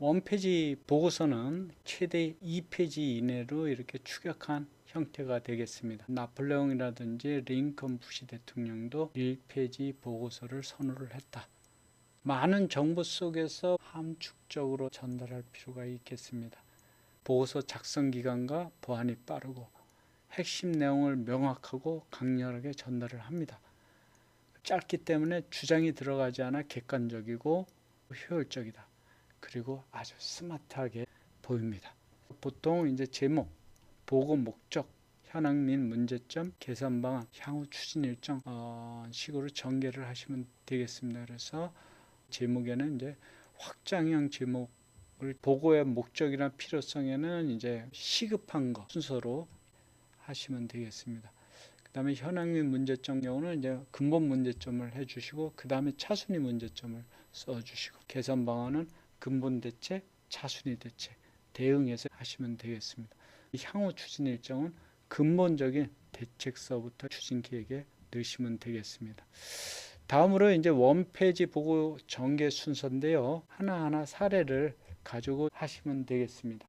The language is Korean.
원페이지 보고서는 최대 2페이지 이내로 이렇게 축약한 형태가 되겠습니다. 나폴레옹이라든지 링컨 부시 대통령도 1페이지 보고서를 선호를 했다. 많은 정보 속에서 함축적으로 전달할 필요가 있겠습니다. 보고서 작성 기간과 보안이 빠르고 핵심 내용을 명확하고 강렬하게 전달을 합니다. 짧기 때문에 주장이 들어가지 않아 객관적이고 효율적이다. 그리고 아주 스마트하게 보입니다. 보통 이제 제목, 보고 목적, 현황 및 문제점, 개선 방안, 향후 추진 일정 어, 식으로 전개를 하시면 되겠습니다. 그래서 제목에는 이제 확장형 제목을 보고의 목적이나 필요성에는 이제 시급한 거 순서로 하시면 되겠습니다. 그 다음에 현황 및 문제점 경우는 이제 근본 문제점을 해주시고 그 다음에 차순위 문제점을 써주시고 개선 방안은 근본 대책, 차순위 대책 대응해서 하시면 되겠습니다. 이 향후 추진 일정은 근본적인 대책서부터 추진 계획에 넣으시면 되겠습니다. 다음으로 이제 원페이지 보고 전개 순서인데요. 하나하나 사례를 가지고 하시면 되겠습니다.